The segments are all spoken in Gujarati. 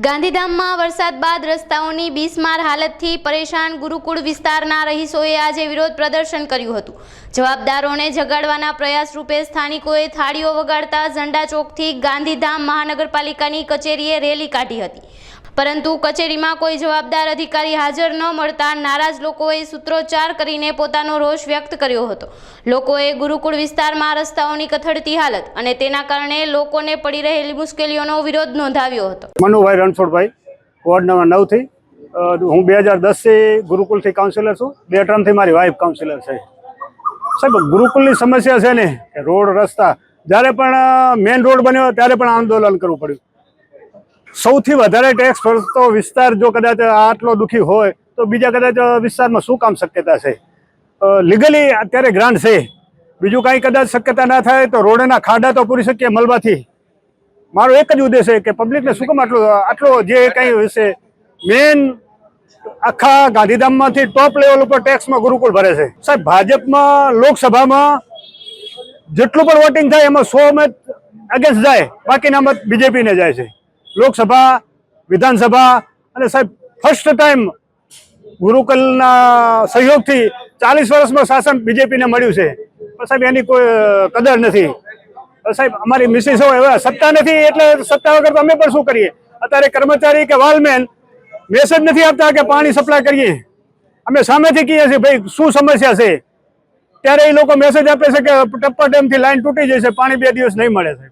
ગાંધીધામમાં વરસાદ બાદ રસ્તાઓની બિસ્માર હાલતથી પરેશાન ગુરુકુળ વિસ્તારના રહીશોએ આજે વિરોધ પ્રદર્શન કર્યું હતું. જવાબદારોને જગાડવાના પ્રયાસ રૂપે સ્થાનિકોએ થાળીઓ વગાડતા ઝંડા ચોકથી ગાંધીધામ મહાનગરપાલિકાની કચેરીએ રેલી કાઢી હતી. પરંતુ કચેરીમાં કોઈ જવાબદાર અધિકારી હાજર ન મળતા નારાજ લોકોએ સૂત્રોચ્ચાર કરીને પોતાનો રોષ વ્યક્ત કર્યો હતો. લોકોએ ગુરુકુળ વિસ્તારમાં રસ્તાઓની કથળતી હાલત અને તેના કારણે લોકોને પડી રહેલી મુશ્કેલીઓનો વિરોધ નોંધાવ્યો હતો. મનુભાઈ રણછોડભાઈ, વોર્ડ નંબર નવથી હું બે હજાર દસથી ગુરુકુલથી કાઉન્સિલર છું. બે ટર્મથી મારી વાઇફ કાઉન્સિલર છે. સાહેબ ગુરુકુલની સમસ્યા છે ને રોડ, રસ્તા, જ્યારે પણ મેઇન રોડ બન્યો, ત્યારે પણ આંદોલન કરવું પડ્યું. સૌથી વધારે ટેક્સ ભરતો વિસ્તાર જો કદાચ આટલો દુઃખી હોય, તો બીજા કદાચ વિસ્તારમાં શું કામ શક્યતા છે? લીગલી અત્યારે ગ્રાન્ટ છે. બીજું કાંઈ કદાચ શક્યતા ના થાય તો રોડના ખાડા તો પૂરી શકીએ મલબાથી મારો એક જ ઉદ્દેશ છે કે પબ્લિકને શું કામ આટલો આટલો જે કંઈ વિશે મેન આખા ગાંધીધામમાંથી ટોપ લેવલ ઉપર ટેક્સમાં ગુરુકુળ ભરે છે. સાહેબ, ભાજપમાં, લોકસભામાં જેટલું પણ વોટિંગ થાય એમાં સો મત અગેન્સ્ટ જાય, બાકીના મત બીજેપીને જાય છે. લોકસભા વિધાનસભા અને સાહેબ ફર્સ્ટ ટાઈમ ગુરુકુલના સહયોગથી ચાલીસ વર્ષમાં શાસન બીજેપીને મળ્યું છે. પણ સાહેબ એની કોઈ કદર નથી. સાહેબ અમારી મિસિસ હોય હવે સત્તા નથી એટલે સત્તા વગર તો અમે પણ શું કરીએ? અત્યારે કર્મચારી કે વાલમેન મેસેજ નથી આપતા કે પાણી સપ્લાય કરીએ. અમે સામેથી કહીએ છીએ ભાઈ શું સમસ્યા છે? ત્યારે એ લોકો મેસેજ આપે છે કે ટપ્પર ડેમથી લાઈન તૂટી જશે પાણી બે દિવસ નહીં મળે છે.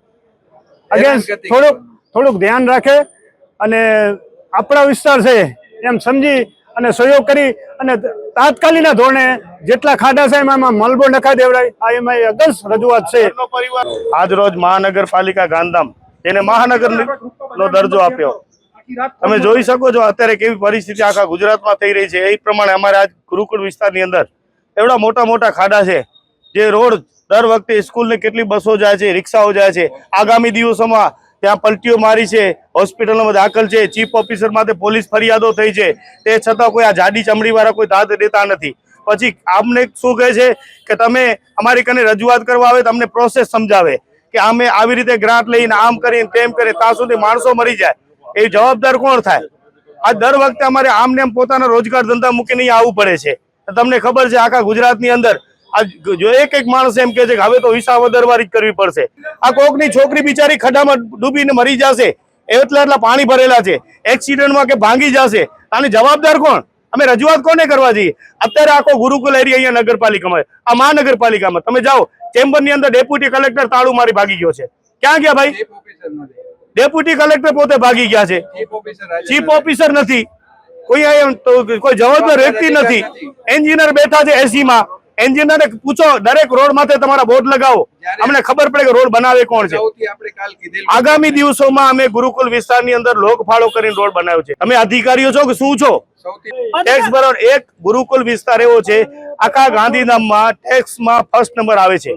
અગેન્સ્ટ. થોડુંક થોડુંક ધ્યાન રાખે અને આપણા વિસ્તાર છે એમ સમજી અને સહયોગ કરી અને તાત્કાલિકના ધોરણે જેટલા ખાડા છે એમાં મલબો નખા દેવડાય. આ એમાં અગસ રજૂઆત છે. આજ રોજ મહાનગરપાલિકા ગાંધામ તેને મહાનગર નો દરજ્જો આપ્યો. તમે જોઈ શકો છો અત્યારે કેવી પરિસ્થિતિ આખા ગુજરાતમાં થઈ રહી છે. એ પ્રમાણે અમારે આજ ગુરુકુળ વિસ્તારની અંદર એવડા મોટા મોટા ખાડા છે. જે રોડ દર વખતે સ્કૂલને કેટલી બસો જાય છે, રિક્ષાઓ જાય છે. આગામી દિવસોમાં ત્યાં પલટીઓ મારી છે, હોસ્પિટલમાં દાખલ છે, ચીફ ઓફિસર માટે પોલીસ ફરિયાદો થઈ છે, તે છતાં કોઈ આ જાડી ચમડીવાળા કોઈ દાદ દેતા નથી. પછી આમને શું કહે છે કે તમે અમારી કને રજૂઆત કરવા આવે તમને પ્રોસેસ સમજાવે કે અમે આવી રીતે ગ્રાન્ટ લઈને આમ કરીને તેમ કરીને ત્યાં સુધી માણસો મરી જાય. એ જવાબદાર કોણ થાય? આ દર વખતે અમારે આમ ને આમ પોતાના રોજગાર ધંધા મૂકીને આવવું પડે છે. તમને ખબર છે આખા ગુજરાતની અંદર આ જો એક એક માણસ એમ કે છે કે હવે તો હિસાબ દરબારી જ કરવી પડશે. આ કોકની છોકરી બિચારી ખડામાં ડૂબીને મરી જશે. એટલા એટલા પાણી ભરેલા છે. એક્સિડન્ટમાં કે ભાંગી જશે. આની જવાબદાર કોણ? અમે રજૂઆત કોને કરવા જઈએ? અત્યારે આખો ગુરુકુલ એરિયા અહીંયા નગરપાલિકામાં આ મહાનગરપાલિકામાં. તમે જાઓ. ચેમ્બરની અંદર ડેપ્યુટી કલેક્ટર તાળું મારી ભાગી ગયો છે. ક્યાં ગયા ભાઈ? ડેપ્યુટી કલેક્ટર પોતે ભાગી ગયા છે. ચીફ ઓફિસર નથી. કોઈ કોઈ જવાબદાર વ્યક્તિ નથી. એન્જિનિયર બેઠા છે એસી માં એન્જિનિયરને પૂછો દરેક રોડ માટે તમારા બોર્ડ લગાવો. અમને ખબર પડે કે રોડ બનાવે કોણ છે. આગામી દિવસોમાં અમે ગુરુકુલ વિસ્તારની અંદર લોકફાળો કરીને રોડ બનાવ્યો છે. અમે અધિકારીઓ છો કે શું છો? ટેક્સ બરોબર એક ગુરુકુલ વિસ્તાર એવો છે આખા ગાંધીધામમાં ટેક્સમાં ફર્સ્ટ નંબર આવે છે.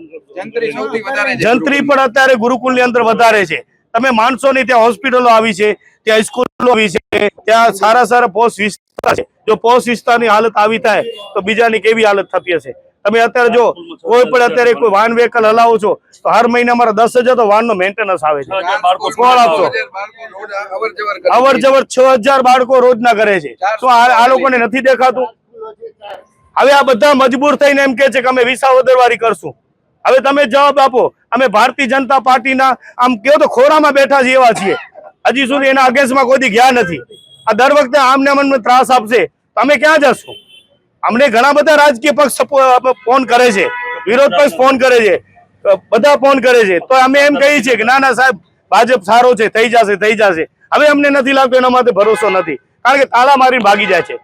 જંત્રી પણ અત્યારે ગુરુકુલની અંદર વધારે છે. તમે માણસો ની ત્યાં હોસ્પિટલો આવી છે ત્યાં સ્કૂલો આવી છે ત્યાં સારા સારા પોસ્ટ વિસ્તાર છે. જો પોસ્ટ વિસ્તારની હાલત આવી થાય તો બીજાની કેવી હાલત થતી હશે? તમે અત્યારે જો કોઈ પણ અત્યારે કોઈ વાહન વ્હીકલ હલાવો છો તો હર મહિને અમારા દસ હજાર તો વાહનનો મેન્ટેનન્સ આવે છે. કોણ આપશો? અવર જવર છે. હજાર બાળકો રોજના કરે છે. તો આ લોકોને નથી દેખાતું? હવે આ બધા મજબૂર થઈને એમ કે છે કે અમે વિસાવદરવારી કરશું. હવે તમે જવાબ આપો. અમે ભારતીય જનતા પાર્ટીના આમ કહો તો ખોરામાં બેઠા છીએ એવા છીએ. હજી સુધી એના અગેન્સ્ટમાં કોઈ ગયા નથી. આ દર વખતે આમને અમને ત્રાસ આપશે. તમે ક્યાં જશું? અમને ઘણા બધા રાજકીય પક્ષ ફોન કરે છે. વિરોધ પક્ષ ફોન કરે છે. બધા ફોન કરે છે. તો અમે એમ કહીએ છીએ કે ના ના, સાહેબ, ભાજપ સારો છે, થઈ જશે થઈ જશે. હવે અમને નથી લાગતું એના માટે ભરોસો નથી. કારણ કે તાળા મારી ભાગી જાય છે.